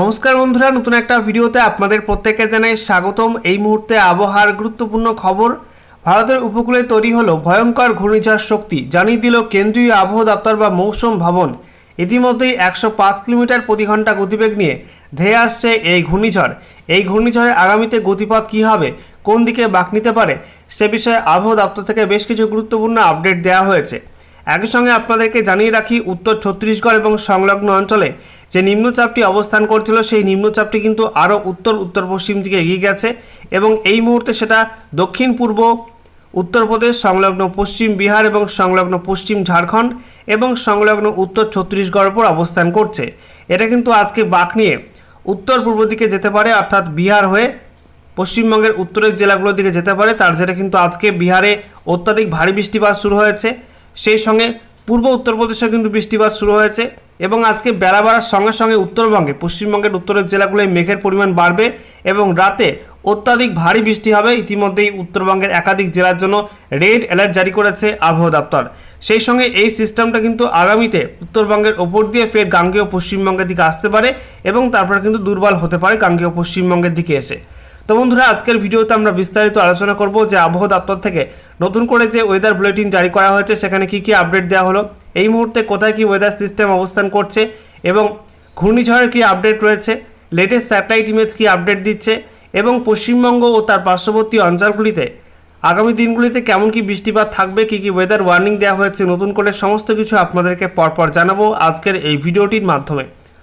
নমস্কার বন্ধুরা, নতুন একটা ভিডিওতে আপনাদের প্রত্যেককে জানাই স্বাগতম। এই মুহূর্তে আবহাওয়ার গুরুত্বপূর্ণ খবর, ভারতের উপকূলে তৈরি হলো ভয়ঙ্কর ঘূর্ণিঝড় শক্তি, জানিয়ে দিল কেন্দ্রীয় আবহাওয়া দপ্তর বা মৌসুম ভবন। ইতিমধ্যেই একশো পাঁচ কিলোমিটার প্রতি ঘণ্টা গতিবেগ নিয়ে ধেয়ে আসছে এই ঘূর্ণিঝড়। এই ঘূর্ণিঝড়ে আগামীতে গতিপথ কী হবে, কোন দিকে বাঁক নিতে পারে, সে বিষয়ে আবহাওয়া দপ্তর থেকে বেশ কিছু গুরুত্বপূর্ণ আপডেট দেওয়া হয়েছে। একই সঙ্গে আপনাদেরকে জানিয়ে রাখি, উত্তর ছত্তিশগড় এবং সংলগ্ন অঞ্চলে যে নিম্নচাপটি অবস্থান করছিল, সেই নিম্নচাপটি কিন্তু আরও উত্তর উত্তর পশ্চিম দিকে এগিয়ে গেছে এবং এই মুহূর্তে সেটা দক্ষিণ পূর্ব উত্তরপ্রদেশ সংলগ্ন পশ্চিম বিহার এবং সংলগ্ন পশ্চিম ঝাড়খণ্ড এবং সংলগ্ন উত্তর ছত্তিশগড় উপর অবস্থান করছে। এটা কিন্তু আজকে বাঁক নিয়ে উত্তর পূর্ব দিকে যেতে পারে, অর্থাৎ বিহার হয়ে পশ্চিমবঙ্গের উত্তরের জেলাগুলোর দিকে যেতে পারে। তার জেরে কিন্তু আজকে বিহারে অত্যাধিক ভারী বৃষ্টিপাত শুরু হয়েছে। সেই সঙ্গে পূর্ব উত্তরপ্রদেশেও কিন্তু বৃষ্টিপাত শুরু হয়েছে এবং আজকে বেলা বাড়ার সঙ্গে সঙ্গে উত্তরবঙ্গে, পশ্চিমবঙ্গের উত্তরের জেলাগুলোয় মেঘের পরিমাণ বাড়বে এবং রাতে অত্যাধিক ভারী বৃষ্টি হবে। ইতিমধ্যেই উত্তরবঙ্গের একাধিক জেলার জন্য রেড অ্যালার্ট জারি করেছে আবহাওয়া দপ্তর। সেই সঙ্গে এই সিস্টেমটা কিন্তু আগামীতে উত্তরবঙ্গের ওপর দিয়ে ফের গাঙ্গেয় পশ্চিমবঙ্গের দিকে আসতে পারে এবং তারপর কিন্তু দুর্বল হতে পারে গাঙ্গেয় পশ্চিমবঙ্গের দিকে এসে। তো বন্ধুরা, আজকের ভিডিওতে আমরা বিস্তারিত আলোচনা করব যে আবহাওয়া দপ্তর থেকে নতুন করে যে ওয়েদার বুলেটিন জারি করা হয়েছে, সেখানে কি কি আপডেট দেওয়া হলো, এই মুহূর্তে কোথায় কি ওয়েদার সিস্টেম অবস্থান করছে এবং ঘূর্ণিঝড়ের কি আপডেট রয়েছে লেটেস্ট স্যাটেলাইট ইমেজ কি আপডেট দিচ্ছে এবং পশ্চিমবঙ্গ ও তার পার্শ্ববর্তী অঞ্চলগুলিতে আগামী দিনগুলিতে কেমন কি বৃষ্টিপাত থাকবে, কি কি ওয়েদার ওয়ার্নিং দেওয়া হয়েছে, নতুন করে সমস্ত কিছু আপনাদেরকে পরপর জানাব আজকের এই ভিডিওটির মাধ্যমে।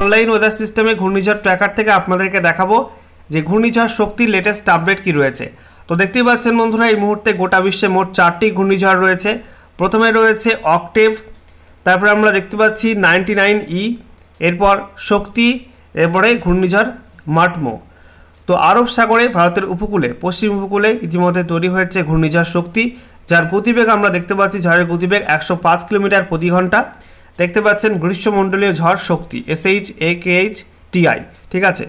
অনলাইন ওয়েদার সিস্টেমে ঘূর্ণিঝড় ট্র্যাকার থেকে আপনাদেরকে দেখাবো যে ঘূর্ণিঝড় শক্তির লেটেস্ট আপডেট কি রয়েছে। তো দেখতেই পাচ্ছেন বন্ধুরা, এই মুহূর্তে গোটা বিশ্বে মোট চারটি ঘূর্ণিঝড় রয়েছে। প্রথমে রয়েছে অকটেভ তারপরে আমরা দেখতে পাচ্ছি নাইনটি নাইন ই এরপর শক্তি, এরপরে ঘূর্ণিঝড় মাটমো তো আরব সাগরে, ভারতের উপকূলে, পশ্চিম উপকূলে ইতিমধ্যে তৈরি হয়েছে ঘূর্ণিঝড় শক্তি, যার গতিবেগ আমরা দেখতে পাচ্ছি, ঝড়ের গতিবেগ একশো পাঁচ কিলোমিটার প্রতি ঘণ্টা। দেখতে পাচ্ছেন গ্রীষ্মমণ্ডলীয় ঝড় শক্তি SH A K H TI ঠিক আছে?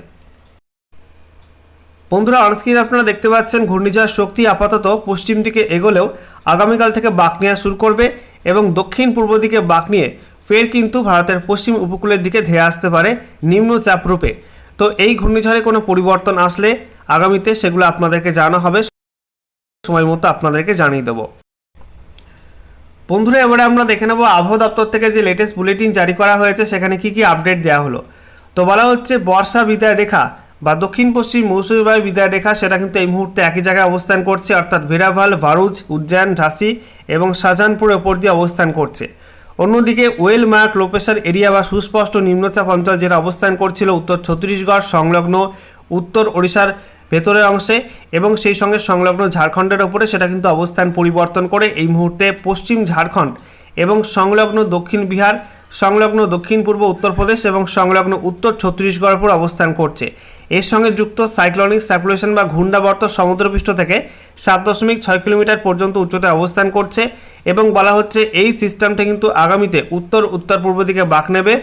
বন্ধুরা অনস্ক্রিন আপনারা দেখতে পাচ্ছেন ঘূর্ণিঝড় শক্তি আপাতত পশ্চিম দিকে এগোলেও আগামীকাল থেকে বাঁক নেওয়া শুরু করবে এবং দক্ষিণ পূর্ব দিকে বাঁক নিয়ে ফের কিন্তু ভারতের পশ্চিম উপকূলের দিকে ধেয়ে আসতে পারে নিম্নচাপ রূপে। তো এই ঘূর্ণিঝড়ে কোনো পরিবর্তন আসলে আগামীতে সেগুলো আপনাদেরকে জানা হবে। সময় মতো আপনাদেরকে জানিয়ে দেবো। বন্ধুরা, এবারে আমরা দেখে নেব আবহাওয়া দপ্তর থেকে যে লেটেস্ট বুলেটিন জারি করা হয়েছে, সেখানে কি কি আপডেট দেওয়া হলো। তো বলা হচ্ছে, বর্ষা বিদায় রেখা বা দক্ষিণ পশ্চিম মৌসুমী বায়ু বিদায় রেখা, সেটা কিন্তু এই মুহূর্তে একই জায়গায় অবস্থান করছে, অর্থাৎ ভেরাভাল, ভারুচ, উজ্জয়ন, ঝাঁসি এবং শাহজাহানপুরের ওপর দিয়ে অবস্থান করছে। অন্যদিকে, ওয়েল মার্ক লোপেশার এরিয়া বা সুস্পষ্ট নিম্নচাপ অঞ্চল যেটা অবস্থান করছিল, উত্তর ছত্তিশগড়, সংলগ্ন উত্তর ওড়িশার ভেতরের অংশে এবং সেই সঙ্গে সংলগ্ন ঝাড়খণ্ডের ওপরে সেটা কিন্তু অবস্থান পরিবর্তন করে এই মুহূর্তে পশ্চিম ঝাড়খণ্ড এবং সংলগ্ন দক্ষিণ বিহার, সংলগ্ন দক্ষিণ পূর্ব উত্তরপ্রদেশ এবং সংলগ্ন উত্তর ছত্তিশগড় উপর অবস্থান করছে। এর সঙ্গে যুক্ত সাইক্লোনিক সার্কুলেশন বা ঘূর্ণাবর্ত সমুদ্রপৃষ্ঠ থেকে সাত দশমিক ছয় কিলোমিটার পর্যন্ত উচ্চতায় অবস্থান করছে এবং বলা হচ্ছে এই সিস্টেমটা কিন্তু আগামীতে উত্তর উত্তর পূর্ব দিকে বাঁক নেবে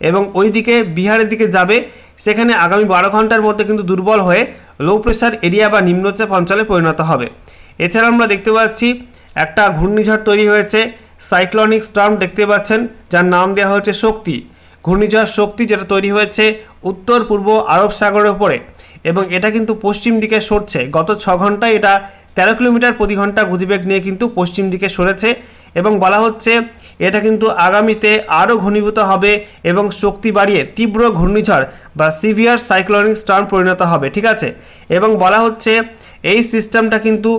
এবং ওই দিকে বিহারের দিকে যাবে সেখানে আগামী বারো ঘণ্টার মধ্যে কিন্তু দুর্বল হয়ে লো প্রেশার এরিয়া বা নিম্নচাপ অঞ্চলে পরিণত হবে। এছাড়া আমরা দেখতে পাচ্ছি, একটা ঘূর্ণিঝড় তৈরি হয়েছে সাইক্লনিক স্টর্ম দেখতে পাচ্ছেন, যার নাম দেওয়া হচ্ছে শক্তি। ঘূর্ণিঝড় শক্তি যেটা তৈরি হয়েছে উত্তর, পূর্ব আরব সাগরের ওপরে এবং এটা কিন্তু পশ্চিম দিকে সরছে। গত ছ ঘন্টায় এটা তেরো কিলোমিটার প্রতি ঘণ্টা গতিবেগ নিয়ে কিন্তু পশ্চিম দিকে সরেছে। এবং বলা হচ্ছে, এটা কিন্তু আগামীতে আরও ঘনীভূত হবে এবং শক্তি বাড়িয়ে তীব্র ঘূর্ণিঝড় বা সিভিয়ার সাইক্লোনিক স্টর্ম পরিণত হবে, ঠিক আছে? এবং বলা হচ্ছে, এই সিস্টেমটা কিন্তু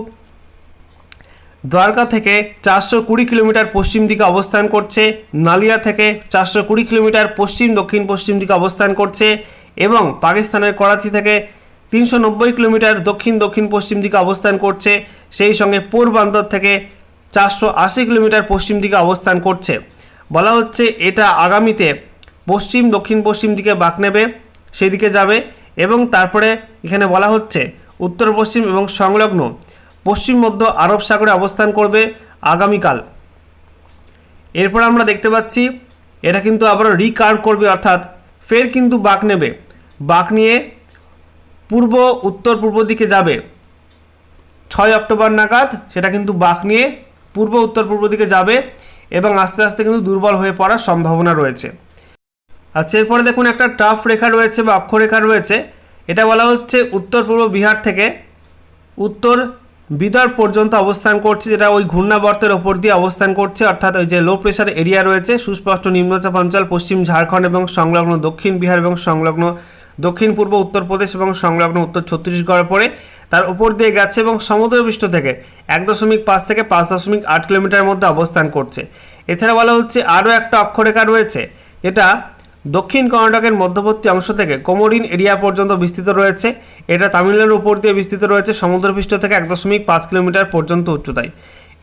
দ্বারকা থেকে চারশো কুড়ি কিলোমিটার পশ্চিম দিকে অবস্থান করছে, নালিয়া থেকে চারশো কুড়ি কিলোমিটার পশ্চিম, দক্ষিণ পশ্চিম দিকে অবস্থান করছে এবং পাকিস্তানের করাচি থেকে তিনশো নব্বই কিলোমিটার দক্ষিণ দক্ষিণ পশ্চিম দিকে অবস্থান করছে, সেই সঙ্গে পূর্বান্তর থেকে চারশো আশি কিলোমিটার পশ্চিম দিকে অবস্থান করছে। বলা হচ্ছে এটা আগামীতে পশ্চিম, দক্ষিণ পশ্চিম দিকে বাঁক নেবে, সেদিকে যাবে এবং তারপরে এখানে বলা হচ্ছে উত্তর পশ্চিম এবং সংলগ্ন পশ্চিম, মধ্য আরব সাগরে অবস্থান করবে আগামীকাল। এরপর আমরা দেখতে পাচ্ছি এটা কিন্তু আবারও রিকার্ভ করবে, অর্থাৎ ফের কিন্তু বাঁক নেবে। বাঁক নিয়ে পূর্ব, উত্তর, পূর্ব দিকে যাবে। ছয় অক্টোবর নাগাদ সেটা কিন্তু বাঁক নিয়ে পূর্ব, উত্তর, পূর্ব দিকে যাবে এবং আস্তে আস্তে কিন্তু দুর্বল হয়ে পড়ার সম্ভাবনা রয়েছে। আচ্ছা এরপরে দেখুন একটা টাফ রেখা রয়েছে বা অক্ষরেখা রয়েছে। এটা বলা হচ্ছে উত্তর, পূর্ব বিহার থেকে উত্তর বিদর্ভ পর্যন্ত অবস্থান করছে, যেটা ওই ঘূর্ণাবর্তের ওপর দিয়ে অবস্থান করছে, অর্থাৎ ওই যে লো প্রেশার এরিয়া রয়েছে, সুস্পষ্ট নিম্নচাপ অঞ্চল, পশ্চিম ঝাড়খণ্ড এবং সংলগ্ন দক্ষিণ বিহার এবং সংলগ্ন দক্ষিণ, পূর্ব উত্তরপ্রদেশ এবং সংলগ্ন উত্তর ছত্তিশগড় পরে তার উপর দিয়ে গেছে এবং সমুদ্রপৃষ্ঠ থেকে এক দশমিক পাঁচ থেকে পাঁচ দশমিক আট কিলোমিটার মধ্যে অবস্থান করছে। এছাড়া বলা হচ্ছে আরও একটা অক্ষরেখা রয়েছে, যেটা দক্ষিণ কর্ণাটকের মধ্যবর্তী অংশ থেকে কোমোরিন এরিয়া পর্যন্ত বিস্তৃত রয়েছে। এটা তামিলনাড়ুর উপর দিয়ে বিস্তৃত রয়েছে, সমুদ্রপৃষ্ঠ থেকে এক দশমিক পাঁচ কিলোমিটার পর্যন্ত উচ্চতায়।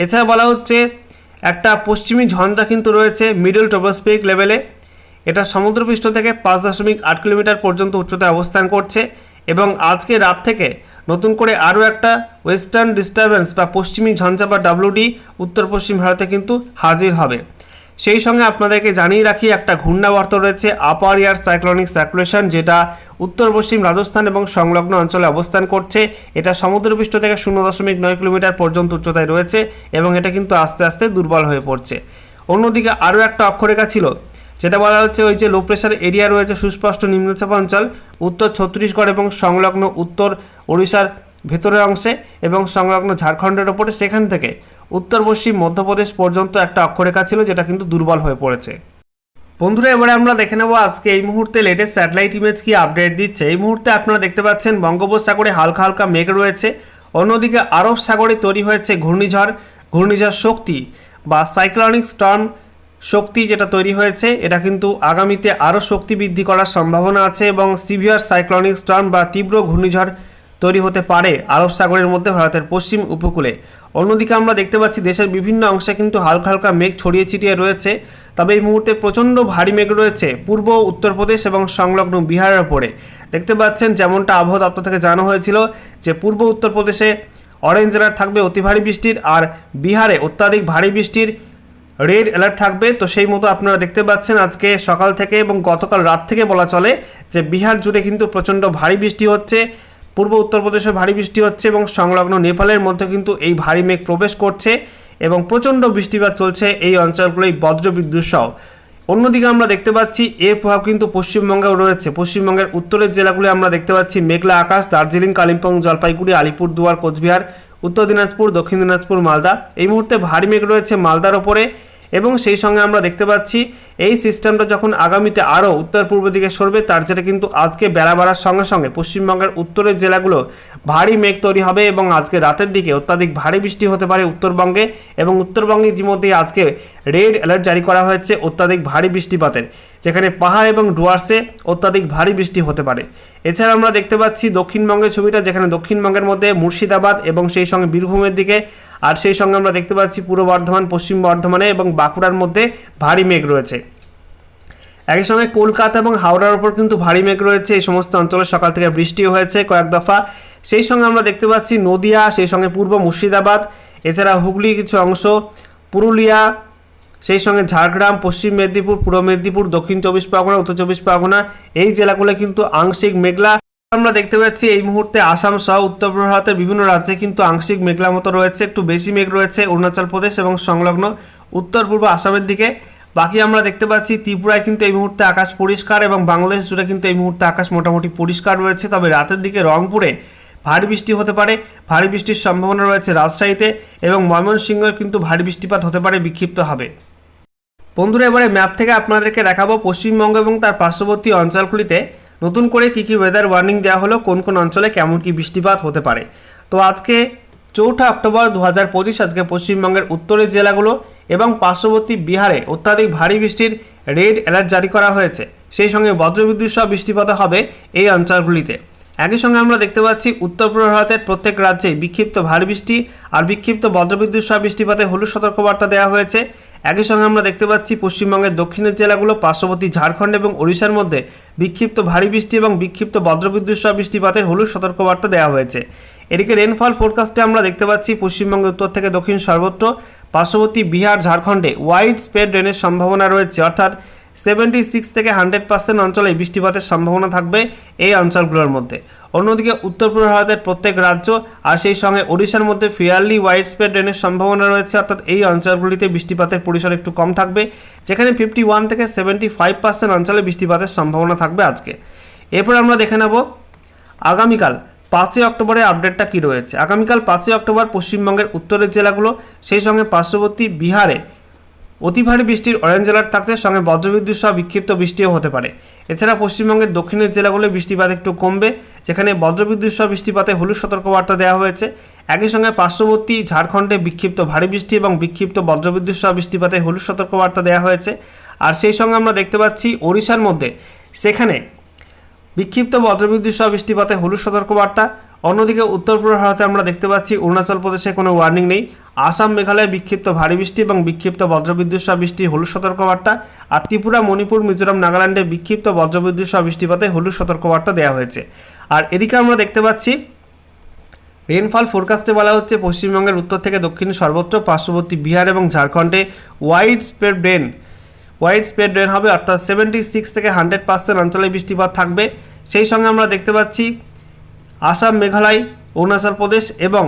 এছাড়া বলা হচ্ছে একটা পশ্চিমী ঝঞ্ঝা কিন্তু রয়েছে মিডল ট্রোপোস্ফিরিক লেভেলে। এটা সমুদ্রপৃষ্ঠ থেকে পাঁচ দশমিক আট কিলোমিটার পর্যন্ত উচ্চতায় অবস্থান করছে এবং আজকে রাত থেকে নতুন করে আরও একটা ওয়েস্টার্ন ডিস্টারবেন্স বা পশ্চিমী ঝঞ্ঝা বা ডাব্লুডি উত্তর পশ্চিম ভারতে কিন্তু হাজির হবে। সেই সঙ্গে আপনাদেরকে জানিয়ে রাখি, একটা ঘূর্ণাবর্ত রয়েছে আপার ইয়ার সাইক্লোনিক সার্কুলেশন, যেটা উত্তর পশ্চিম রাজস্থান এবং সংলগ্ন অঞ্চলে অবস্থান করছে। এটা সমুদ্রপৃষ্ঠ থেকে শূন্য দশমিক নয় কিলোমিটার পর্যন্ত উচ্চতায় রয়েছে এবং এটা কিন্তু আস্তে আস্তে দুর্বল হয়ে পড়ছে। অন্যদিকে আরও একটা অক্ষরেখা ছিল যেটা বলা হচ্ছে ওই যে লো প্রেশার এরিয়া রয়েছে সুস্পষ্ট নিম্নচাপ অঞ্চল, উত্তর ছত্তিশগড় এবং সংলগ্ন উত্তর ওড়িশার ভেতরের অংশে এবং সংলগ্ন ঝাড়খণ্ডের ওপরে সেখান থেকে উত্তর পশ্চিম মধ্যপ্রদেশ পর্যন্ত একটা অক্ষরেখা ছিল যেটা কিন্তু দুর্বল হয়ে পড়েছে। বন্ধুরা, এবারে আমরা দেখে নেব আজকে এই মুহূর্তে লেটেস্ট স্যাটেলাইট ইমেজ কি আপডেট দিচ্ছে। এই মুহূর্তে আপনারা দেখতে পাচ্ছেন বঙ্গোপসাগরে হালকা হালকা মেঘ রয়েছে, অন্যদিকে আরব সাগরে তৈরি হয়েছে ঘূর্ণিঝড় ঘূর্ণিঝড় শক্তি বা সাইক্লনিক স্টর্ম শক্তি যেটা তৈরি হয়েছে, এটা কিন্তু আগামীতে আরও শক্তি বৃদ্ধি করার সম্ভাবনা আছে এবং সিভিয়ার সাইক্লনিক স্টর্ম বা তীব্র ঘূর্ণিঝড় তৈরি হতে পারে আরব সাগরের মধ্যে ভারতের পশ্চিম উপকূলে। অন্যদিকে আমরা দেখতে পাচ্ছি দেশের বিভিন্ন অংশে কিন্তু হালকা হালকা মেঘ ছড়িয়ে ছিটিয়ে রয়েছে, তবে এই মুহূর্তে প্রচণ্ড ভারী মেঘ রয়েছে পূর্ব উত্তরপ্রদেশ এবং সংলগ্ন বিহারের ওপরে। দেখতে পাচ্ছেন যেমনটা আবহাওয়া দপ্তর থেকে জানানো হয়েছিল যে পূর্ব উত্তরপ্রদেশে অরেঞ্জ অ্যালার্ট থাকবে অতি ভারী বৃষ্টির, আর বিহারে অত্যাধিক ভারী বৃষ্টির রেড অ্যালার্ট থাকবে। তো সেই মতো আপনারা দেখতে পাচ্ছেন আজকে সকাল থেকে এবং গতকাল রাত থেকে বলা চলে যে বিহার জুড়ে কিন্তু প্রচণ্ড ভারী বৃষ্টি হচ্ছে। পূর্ব উত্তরপ্রদেশে ভারী বৃষ্টি হচ্ছে এবং সংলগ্ন নেপালের মধ্যে কিন্তু এই ভারী মেঘ প্রবেশ করছে এবং প্রচণ্ড বৃষ্টিপাত চলছে এই অঞ্চলগুলোই বজ্রবিদ্যুৎ সহ। অন্যদিকে আমরা দেখতে পাচ্ছি এর প্রভাব কিন্তু পশ্চিমবঙ্গেও রয়েছে। পশ্চিমবঙ্গের উত্তরের জেলাগুলি আমরা দেখতে পাচ্ছি মেঘলা আকাশ, দার্জিলিং, কালিম্পং, জলপাইগুড়ি, আলিপুরদুয়ার, কোচবিহার উত্তর দিনাজপুর দক্ষিণ দিনাজপুর মালদা। এই মুহূর্তে ভারী মেঘ রয়েছে মালদার ওপরে। এবং সেই সঙ্গে আমরা দেখতে পাচ্ছি, এই সিস্টেমটা যখন আগামীতে আরও উত্তর পূর্ব দিকে সরবে, তার জেরে কিন্তু আজকে বেলা বাড়ার সঙ্গে সঙ্গে পশ্চিমবঙ্গের উত্তরের জেলাগুলো ভারী মেঘ তৈরি হবে এবং আজকে রাতের দিকে অত্যাধিক ভারী বৃষ্টি হতে পারে উত্তরবঙ্গে এবং উত্তরবঙ্গে ইতিমধ্যেই আজকে রেড অ্যালার্ট জারি করা হয়েছে অত্যাধিক ভারী বৃষ্টিপাতের, যেখানে পাহাড় এবং ডুয়ার্সে অত্যাধিক ভারী বৃষ্টি হতে পারে। এছাড়া আমরা দেখতে পাচ্ছি দক্ষিণবঙ্গের ছবিটা, যেখানে দক্ষিণবঙ্গের মধ্যে মুর্শিদাবাদ এবং সেই সঙ্গে বীরভূমের দিকে আর সেই সঙ্গে আমরা দেখতে পাচ্ছি পূর্ব বর্ধমান, পশ্চিম বর্ধমানে এবং বাঁকুড়ার মধ্যে ভারী মেঘ রয়েছে। একই সঙ্গে কলকাতা এবং হাওড়ার ওপর কিন্তু ভারী মেঘ রয়েছে। এই সমস্ত অঞ্চলে সকাল থেকে বৃষ্টিও হয়েছে কয়েক দফা। সেই সঙ্গে আমরা দেখতে পাচ্ছি নদিয়া, সেই সঙ্গে পূর্ব মুর্শিদাবাদ, এছাড়া হুগলি কিছু অংশ, পুরুলিয়া, সেই সঙ্গে ঝাড়গ্রাম, পশ্চিম মেদিনীপুর, পূর্ব মেদিনীপুর, দক্ষিণ চব্বিশ পরগনা, উত্তর চব্বিশ পরগনা, এই জেলাগুলো কিন্তু আংশিক মেঘলা। আমরা দেখতে পাচ্ছি এই মুহূর্তে আসাম সহ উত্তর ভারতের বিভিন্ন রাজ্যে কিন্তু আংশিক মেঘলা মতো রয়েছে, একটু বেশি মেঘ রয়েছে অরুণাচল প্রদেশ এবং সংলগ্ন উত্তর পূর্ব আসামের দিকে। বাকি আমরা দেখতে পাচ্ছি ত্রিপুরায় কিন্তু এই মুহূর্তে আকাশ পরিষ্কার এবং বাংলাদেশ জুড়ে কিন্তু এই মুহূর্তে আকাশ মোটামুটি পরিষ্কার রয়েছে, তবে রাতের দিকে রংপুরে ভারী বৃষ্টি হতে পারে, ভারী বৃষ্টির সম্ভাবনা রয়েছে রাজশাহীতে এবং ময়মনসিংহে কিন্তু ভারী বৃষ্টিপাত হতে পারে, বিক্ষিপ্ত হবে। বন্ধুরা, এবারে ম্যাপ থেকে আপনাদেরকে দেখাবো পশ্চিমবঙ্গ এবং তার পার্শ্ববর্তী অঞ্চলগুলিতে। নতুন করে কী কী ওয়েদার ওয়ার্নিং দেওয়া হলো, কোন কোন অঞ্চলে কেমন কী বৃষ্টিপাত হতে পারে। তো আজকে চৌঠা অক্টোবর দু হাজার পঁচিশ, আজকে পশ্চিমবঙ্গের উত্তরের জেলাগুলো এবং পার্শ্ববর্তী বিহারে অত্যাধিক ভারী বৃষ্টির রেড অ্যালার্ট জারি করা হয়েছে। সেই সঙ্গে বজ্রবিদ্যুৎ সহ বৃষ্টিপাত হবে এই অঞ্চলগুলিতে। একই সঙ্গে আমরা দেখতে পাচ্ছি, উত্তর পূর্ব ভারতের প্রত্যেক রাজ্যে বিক্ষিপ্ত ভারী বৃষ্টি আর বিক্ষিপ্ত বজ্রবিদ্যুৎ সহ বৃষ্টিপাতে হলুদ সতর্কবার্তা দেওয়া হয়েছে। একই সঙ্গে আমরা দেখতে পাচ্ছি পশ্চিমবঙ্গের দক্ষিণের জেলাগুলো পার্শ্ববর্তী ঝাড়খণ্ড এবং ওড়িশার মধ্যে বিক্ষিপ্ত ভারী বৃষ্টি এবং বিক্ষিপ্ত বজ্রবিদ্যুৎ সহ বৃষ্টিপাতের হলুদ সতর্কবার্তা দেওয়া হয়েছে। এদিকে রেনফল ফোরকাস্টে আমরা দেখতে পাচ্ছি পশ্চিমবঙ্গের উত্তর থেকে দক্ষিণ সর্বত্র, পার্শ্ববর্তী বিহার, ঝাড়খণ্ডে ওয়াইড স্প্রেড রেনের সম্ভাবনা রয়েছে। অর্থাৎ সেভেন্টি সিক্স থেকে হান্ড্রেড পার্সেন্ট অঞ্চলে বৃষ্টিপাতের সম্ভাবনা থাকবে এই অঞ্চলগুলোর মধ্যে। অন্যদিকে উত্তর পূর্ব ভারতের প্রত্যেক রাজ্য আর সেই সঙ্গে ওড়িশার মধ্যে ফেয়ারলি ওয়াইড স্প্রেড রেনের সম্ভাবনা রয়েছে, অর্থাৎ এই অঞ্চলগুলিতে বৃষ্টিপাতের পরিসর একটু কম থাকবে, যেখানে ফিফটি ওয়ান থেকে সেভেন্টি ফাইভ পার্সেন্ট অঞ্চলে বৃষ্টিপাতের সম্ভাবনা থাকবে আজকে। এরপর আমরা দেখে নেব আগামীকাল পাঁচই অক্টোবরের আপডেটটা কী রয়েছে। আগামীকাল পাঁচই অক্টোবর পশ্চিমবঙ্গের উত্তরের জেলাগুলো, সেই সঙ্গে পার্শ্ববর্তী বিহারে অতি ভারী বৃষ্টির অরেঞ্জ অ্যালার্ট থাকতে সঙ্গে বজ্রবিদ্যুৎ সহ বিক্ষিপ্ত বৃষ্টিও হতে পারে। এছাড়া পশ্চিমবঙ্গের দক্ষিণের জেলাগুলো বৃষ্টিপাত একটু কমবে যেখানে বজ্রবিদ্যুৎ সহ বৃষ্টিপাতে হলুদ সতর্কবার্তা দেওয়া হয়েছে। একই সঙ্গে পার্শ্ববর্তী ঝাড়খণ্ডে বিক্ষিপ্ত ভারী বৃষ্টি এবং বিক্ষিপ্ত বজ্রবিদ্যুৎ সহ বৃষ্টিপাতে হলুদ সতর্কবার্তা দেওয়া হয়েছে। আর সেই সঙ্গে আমরা দেখতে পাচ্ছি ওড়িশার মধ্যে সেখানে বিক্ষিপ্ত বজ্রবিদ্যুৎ সহ বৃষ্টিপাতে হলুদ সতর্কবার্তা। অন্যদিকে উত্তর পূর্ব ভারতে আমরা দেখতে পাচ্ছি অরুণাচল প্রদেশে কোনো ওয়ার্নিং নেই। আসাম মেঘালয়ে বিক্ষিপ্ত ভারী বৃষ্টি এবং বিক্ষিপ্ত বজ্রবিদ্যুৎ সহ বৃষ্টি, হলুদ সতর্কবার্তা আর ত্রিপুরা, মণিপুর, মিজোরাম, নাগাল্যান্ডে বিক্ষিপ্ত বজ্রবিদ্যুৎ সহ বৃষ্টিপাতে হলুদ সতর্কবার্তা দেওয়া হয়েছে। আর এদিকে আমরা দেখতে পাচ্ছি রেনফল ফোরকাস্টে বলা হচ্ছে পশ্চিমবঙ্গের উত্তর থেকে দক্ষিণ সর্বত্র পার্শ্ববর্তী বিহার এবং ঝাড়খণ্ডে widespread rain widespread rain হবে, অর্থাৎ সেভেন্টি সিক্স থেকে হান্ড্রেড পার্সেন্ট অঞ্চলে বৃষ্টিপাত থাকবে। সেই সঙ্গে আমরা দেখতে পাচ্ছি, আসাম, মেঘালয়, অরুণাচল প্রদেশ এবং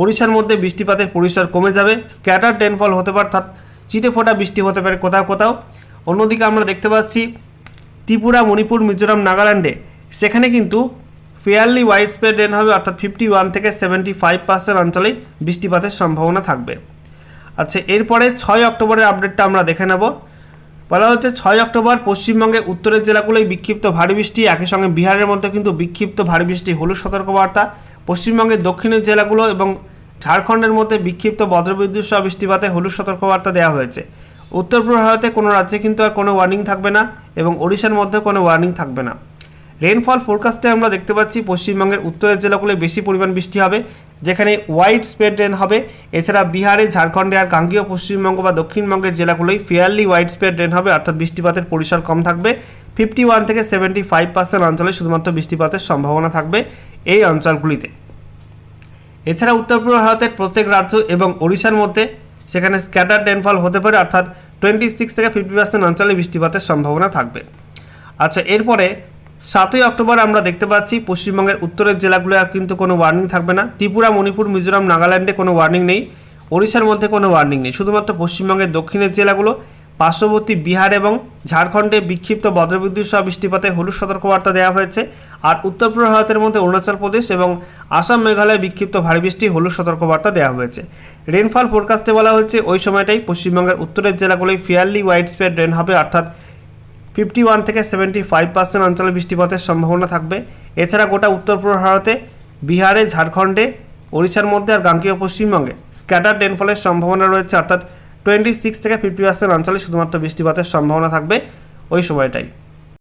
ওড়িশার মধ্যে বৃষ্টিপাতের পরিসর কমে যাবে। স্ক্যাটার রেনফল হতে পারে, অর্থাৎ চিটে ফোটা বৃষ্টি হতে পারে কোথাও কোথাও। অন্যদিকে আমরা দেখতে পাচ্ছি ত্রিপুরা, মণিপুর, মিজোরাম, নাগাল্যান্ডে। সেখানে কিন্তু ফেয়ারলি ওয়াইড স্প্রেড রেন হবে, অর্থাৎ ফিফটি ওয়ান থেকে সেভেন্টি ফাইভ পার্সেন্ট অঞ্চলেই বৃষ্টিপাতের সম্ভাবনা থাকবে। আচ্ছা এরপরে ছয় অক্টোবরের আপডেটটা আমরা দেখে নেব। বলা হচ্ছে ছয় অক্টোবর পশ্চিমবঙ্গে, উত্তরের জেলাগুলোয় বিক্ষিপ্ত ভারী বৃষ্টি, একই সঙ্গে বিহারের মধ্যে কিন্তু বিক্ষিপ্ত ভারী বৃষ্টি, হলুদ সতর্কবার্তা। পশ্চিমবঙ্গের দক্ষিণের জেলাগুলো এবং ঝাড়খণ্ডের মধ্যে বিক্ষিপ্ত বজ্রবিদ্যুৎ সহ বৃষ্টিপাতে হলুদ সতর্কবার্তা দেওয়া হয়েছে। উত্তর পূর্ব ভারতে কোনো রাজ্যে কিন্তু আর কোনো ওয়ার্নিং থাকবে না এবং ওড়িশার মধ্যে কোনো ওয়ার্নিং থাকবে না। রেনফল ফোরকাস্টে আমরা দেখতে পাচ্ছি পশ্চিমবঙ্গের উত্তরের জেলাগুলোয় বেশি পরিমাণ বৃষ্টি হবে, যেখানে ওয়াইড স্প্রেড রেন হবে। এছাড়া বিহারে, ঝাড়খণ্ডে আর গাঙ্গীয় পশ্চিমবঙ্গ বা দক্ষিণবঙ্গের জেলাগুলোই ফেয়ারলি ওয়াইড স্প্রেড রেন হবে, অর্থাৎ বৃষ্টিপাতের পরিসর কম থাকবে। ফিফটি ওয়ান থেকে সেভেন্টি ফাইভ পার্সেন্ট অঞ্চলে শুধুমাত্র বৃষ্টিপাতের সম্ভাবনা থাকবে। এই অঞ্চলগুলিতে। এছাড়া উত্তর পূর্ব ভারতের প্রত্যেক রাজ্য এবং ওড়িশার মধ্যে সেখানে স্ক্যাটার রেনফল হতে পারে, অর্থাৎ টোয়েন্টি সিক্স থেকে ফিফটি পার্সেন্ট অঞ্চলে বৃষ্টিপাতের সম্ভাবনা থাকবে। আচ্ছা এরপরে সাতই অক্টোবর আমরা দেখতে পাচ্ছি, পশ্চিমবঙ্গের উত্তরের জেলাগুলো আর কিন্তু কোনো ওয়ার্নিং থাকবে না। ত্রিপুরা, মণিপুর, মিজোরাম, নাগাল্যান্ডে কোনো ওয়ার্নিং নেই। ওড়িশার মধ্যে কোনো ওয়ার্নিং নেই। শুধুমাত্র পশ্চিমবঙ্গের দক্ষিণের জেলাগুলো পার্শ্ববর্তী বিহার এবং ঝাড়খণ্ডে বিক্ষিপ্ত বজ্রবিদ্যুৎ সহ বৃষ্টিপাতে হলুদ সতর্কবার্তা দেওয়া হয়েছে। আর উত্তর পূর্ব ভারতের মধ্যে অরুণাচল প্রদেশ এবং আসাম মেঘালয়ে বিক্ষিপ্ত ভারী বৃষ্টি, হলুদ সতর্কবার্তা দেওয়া হয়েছে। রেনফল ফোরকাস্টে বলা হচ্ছে ওই সময়টাই পশ্চিমবঙ্গের উত্তরের জেলাগুলোয় ফেয়ারলি ওয়াইড স্প্রেড রেন হবে, অর্থাৎ ফিফটি ওয়ান থেকে সেভেন্টি ফাইভ পার্সেন্ট অঞ্চলে বৃষ্টিপাতের সম্ভাবনা থাকবে। এছাড়া গোটা উত্তর পূর্ব ভারতে, বিহারে, ঝাড়খণ্ডে, ওড়িশার মধ্যে আর গাঙ্গীয় পশ্চিমবঙ্গে স্ক্যাটার রেনফলের সম্ভাবনা রয়েছে, অর্থাৎ টোয়েন্টি সিক্স থেকে ফিফটি পার্সেন্ট অঞ্চলে শুধুমাত্র বৃষ্টিপাতের সম্ভাবনা থাকবে ওই সময়টাই।